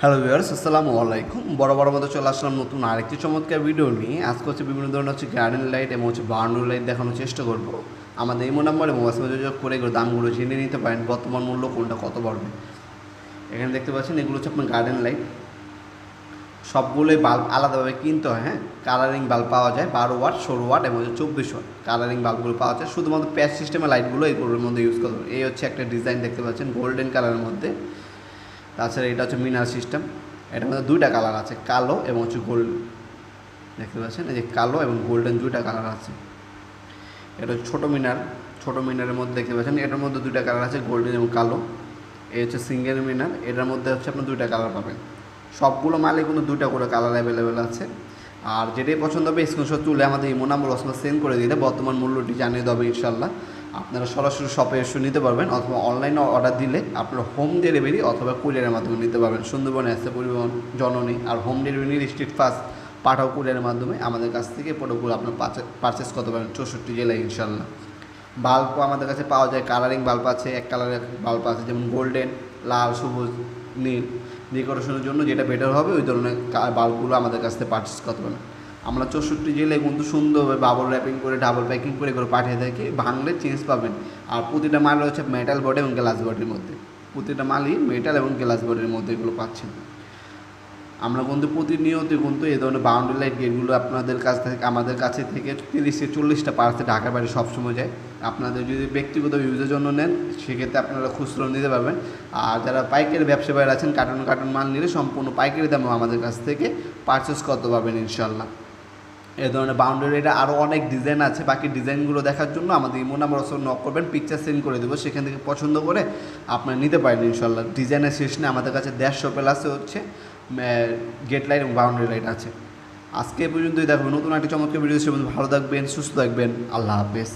Hello viewers আসসালামু আলাইকুম। বড় বড় মতো চলে আসলাম নতুন আরেকটি চমৎকার ভিডিও নিয়ে। আজকে হচ্ছে বিভিন্ন ধরনের হচ্ছে গার্ডেন লাইট এবং হচ্ছে বার্নুর লাইট দেখানোর চেষ্টা করব। আমাদের এই নাম্বারে মোবাইল যোগাযোগ করে এগুলো দামগুলো জেনে নিতে পারেন, বর্তমান মূল্য কোনটা, কত বাড়বে এখানে দেখতে পাচ্ছেন, এগুলো হচ্ছে আপনার গার্ডেন লাইট সবগুলোই বাল্ব আলাদাভাবে কিনতে হয় হ্যাঁ? কালারিং বাল্ব পাওয়া যায়, বারো ওয়াট, ষোলো ওয়াট এবং হচ্ছে চব্বিশ ওয়াট কালারিং বাল্বগুলো পাওয়া যায়। শুধুমাত্র প্যাচ সিস্টেমের লাইটগুলো এইগুলোর মধ্যে ইউজ করতে এই হচ্ছে একটা ডিজাইন দেখতে পাচ্ছেন গোল্ডেন কালারের মধ্যে। তাছাড়া এটা হচ্ছে মিনার সিস্টেম। এটার মধ্যে দুইটা কালার আছে, কালো এবং হচ্ছে গোল্ড। দেখতে পাচ্ছেন? এই যে কালো এবং গোল্ডেন দুইটা কালার আছে। এটা হচ্ছে ছোটো মিনার, ছোটো মিনারের মধ্যে দেখতে পাচ্ছেন? এটার মধ্যে দুইটা কালার আছে, গোল্ডেন এবং কালো। এই হচ্ছে সিঙ্গেল মিনার, এটার মধ্যে হচ্ছে আপনার দুইটা কালার পাবেন। সবগুলো মালে কিন্তু দুইটা করে কালার অ্যাভেলেবেল আছে। আর যেটাই পছন্দ হবে স্ক্রিনশট তুলে আমাদের ইমো নাম্বার রসমা সেন্ড করে দিলে বর্তমান মূল্যটি জানিয়ে দেবে ইনশাল্লাহ আপনারা সরাসরি শপে এসে নিতে পারবেন অথবা অনলাইনে অর্ডার দিলে আপনারা হোম ডেলিভারি অথবা কুরিয়ারের মাধ্যমে নিতে পারবেন। সুন্দরবনে আছে পরিবহন, জননী আর home delivery street fast Pathao কুরিয়ারের মাধ্যমে আমাদের কাছ থেকে প্রোডাক্টগুলো আপনার পারচেস করতে পারেন চৌষট্টি জেলায় ইনশাল্লাহ বাল্বও আমাদের কাছে পাওয়া যায় কালারিং বাল্ব আছে, এক কালারের বাল্ব আছে, যেমন গোল্ডেন লাল, সবুজ, নীল। ডেকোরেশনের জন্য যেটা বেটার হবে, ওই ধরনের বাল্বগুলো আমাদের কাছ থেকে পারচেস করতে পারেন আমরা চৌষট্টি জেলে কিন্তু সুন্দরভাবে বাবল র্যাপিং করে ডাবল প্যাকিং করে, এগুলো পাঠিয়ে থাকি ভাঙলে চেঞ্জ পাবেন। আর প্রতিটা মাল রয়েছে মেটাল বডি এবং গ্লাস বডির মধ্যে। প্রতিটা মালই মেটাল এবং গ্লাস বডির মধ্যে এগুলো পাচ্ছেন। আমরা কিন্তু প্রতিনিয়ত কিন্তু এই ধরনের বাউন্ডারি লাইট গেটগুলো আপনাদের কাছ থেকে, আমাদের কাছে থেকে তিরিশ থেকে চল্লিশটা পার্সে ঢাকার বাড়ি সবসময় যায়। আপনাদের যদি ব্যক্তিগত ইউজের জন্য নেন, সেক্ষেত্রে আপনারা খুচরো নিতে পারবেন। আর যারা পাইকারি ব্যবসা বাইরে আছেন কার্টন কার্টন মাল নিলে সম্পূর্ণ পাইকারি দামও আমাদের কাছ থেকে পারচেস করতে পারবেন ইনশাল্লাহ এই ধরনের বাউন্ডারি বাউন্ডারিটা আরও অনেক ডিজাইন আছে। বাকি ডিজাইনগুলো দেখার জন্য আমাদের ইমো নাম্বার অবশ্য নক করবেন পিকচার সেন্ড করে দেবো। সেখান থেকে পছন্দ করে আপনারা নিতে পারেন ইনশাল্লাহ ডিজাইনের শেষ নেই, আমাদের কাছে দেড়শো প্লাসে হচ্ছে। গেট লাইট এবং বাউন্ডারি লাইট আছে। আজকে পর্যন্তই, দেখো, নতুন একটি চমৎকার ভিডিও ভালো থাকবেন, সুস্থ থাকবেন। আল্লাহ হাফেজ।